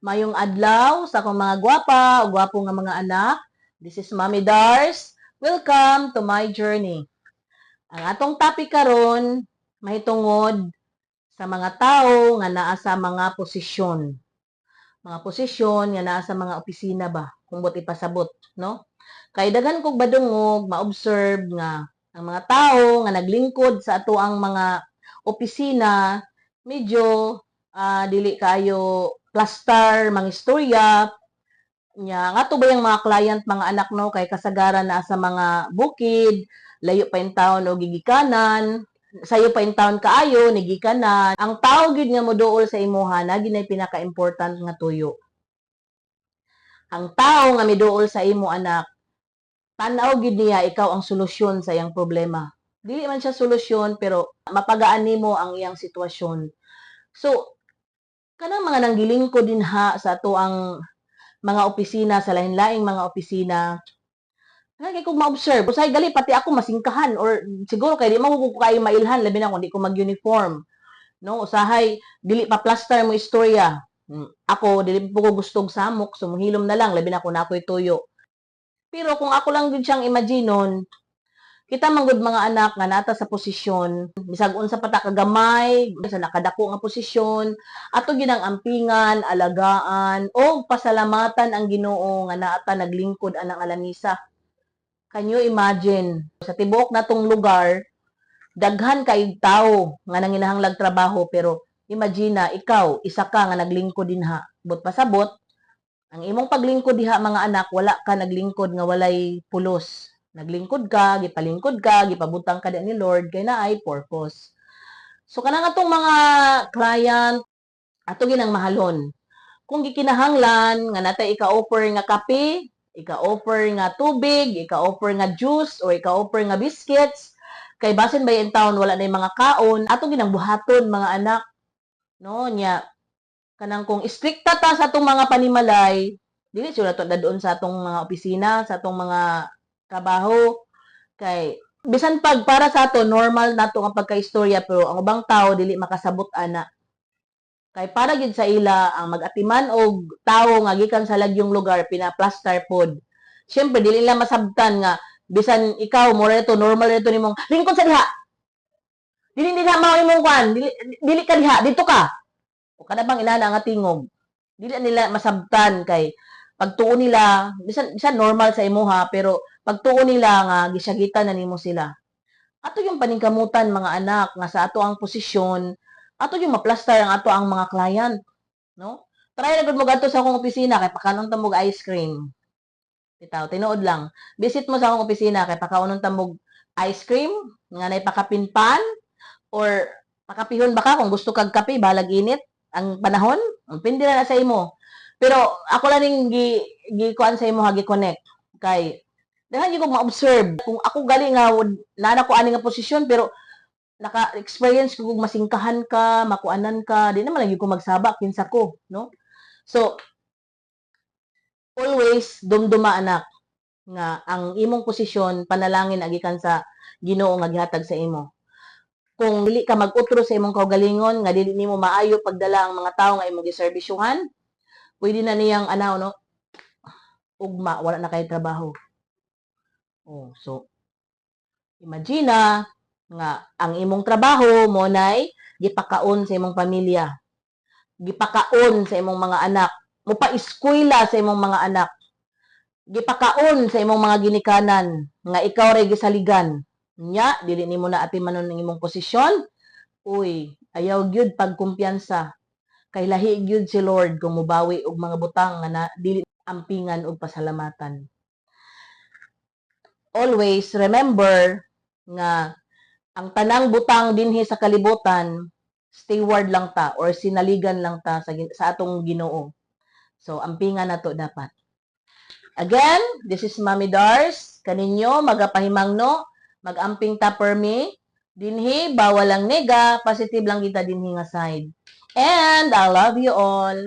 Mayong adlaw sa akong mga gwapa o gwapo nga mga anak. This is Mommy Dars. Welcome to my journey. Ang atong topic karon mahitungod sa mga tao nga naa sa mga posisyon. Mga posisyon nga naa sa mga opisina ba, kung buti pasabot, no? Kay daghan kog badungog ma-observe nga ang mga tao nga naglingkod sa ato ang mga opisina medyo ah, dili kayo plastar mga istorya. Nya nga to ba yung mga client mga anak no? Kay kasagaran na sa mga bukid layo pa in town o gigikanan. Sayo pa in town kaayo nigikanan. Ang tao gyud nga moduol sa imuha na ginay pinaka-important nga tuyo. Ang tao nga miduol sa imo anak tanaw gyud niya ikaw ang solusyon sa iyang problema. Dili man siya solusyon pero mapagaan nimo ang iyang sitwasyon. So kanang mga nanggiling ko din ha sa ato ang mga opisina sa lain-laing mga opisina Lagi kong ma-observe. Usay gali pati ako masingkahan or siguro kay di mo ko kayo mailhan labi na kung di ko mag-uniform. No, usahay dili pa plaster mo istorya. Hmm, Ako dili po ko gustong samok, sumuhilom na lang labi na kung ako'y tuyo. Pero kung ako lang gud siyang imaginon, kita manggod mga anak nga nata sa posisyon, bisag unsa pa ta kagamay, sa nakadako nga posisyon, ato ginang ampingan, alagaan o pasalamatan ang Ginoo nga naata naglingkod anang alamisa. Can you imagine? Sa tibuok natong lugar daghan kay tao nga nanginahanglag trabaho pero imagine na ikaw isa ka nga naglingkod dinha. But pasabot ang imong paglingkod diha mga anak wala ka naglingkod nga walay pulos naglingkod ka gipalingkod ka gipabutang ka ni Lord kay naay purpose so kanang atong mga client ato ginang mahalon kung gikinahanglan nga natay ika-offer nga kape ika-offer nga tubig, ika-offer nga juice, o ika-offer nga biscuits, kay basin ba in town wala na mga kaon, ato ginang buhaton mga anak. No, nya kanang kung istrikta ta sa atong mga panimalay, dili sila to doon sa atong mga opisina, sa atong mga trabaho kay bisan pag para sa ato normal na to ang pagkaistorya pero ang ubang tao dili makasabot ana kay para gid sa ila ang mag-atiman og tawo nga gikan sa lagyong lugar pina-plaster pod. Syempre dili nila masabtan nga bisan ikaw mo reto normal reto nimong lingkod sa diha. Dili diha mao imong kwan, dili, dili ka diha, dito ka. O kada bang inana nga tingog. Dili nila masabtan kay pagtuon nila bisan bisan normal sa imuha pero pagtuon nila nga gisyagitan na nimo sila. Ato yung paningkamutan mga anak nga sa ato ang posisyon ato yung maplastar ang ato ang mga client, no? Try na gud mo gadto sa akong opisina kay pakanon ta mog ice cream. Bitaw, tinuod lang. Visit mo sa akong opisina kay pakaunon ta mog ice cream nga nay pakapinpan or pakapihon baka kung gusto kag kape balag init ang panahon, ang pindi na sa imo. Pero ako lang ning gi gi kuan sa imo gi connect kay dahil ko ma-observe kung ako gali nga nana ko ani nga posisyon pero naka-experience ko kung masingkahan ka, makuanan ka, di naman lagi ko magsaba, kinsa ko, no? So, always dumduma anak nga ang imong posisyon panalangin agikan sa Ginoo nga gihatag sa imo. Kung dili ka mag-utro sa imong kaugalingon nga dili nimo maayo pagdala ang mga tawo nga imong giserbisyuhan, pwede na niyang anaw no? Ugma wala na kay trabaho. Oh, so imagine na nga ang imong trabaho mo nay gipakaon sa imong pamilya. Gipakaon sa imong mga anak. Mo pa eskwela sa imong mga anak. Gipakaon sa imong mga ginikanan. Nga ikaw ray gisaligan. Nya dili nimo na atimanon ang imong posisyon. Uy ayaw gyud pagkumpiyansa kay lahi gyud si Lord kung mubawi og mga butang nga na dili ampingan og pasalamatan always remember nga ang tanang butang dinhi sa kalibutan steward lang ta or sinaligan lang ta sa, sa atong Ginoo. So ampingan nato dapat. Again, this is Mami Dars. Kaninyo magapahimangno, magamping ta per me. Dinhi bawal lang nega, positive lang kita dinhi nga side. And I love you all.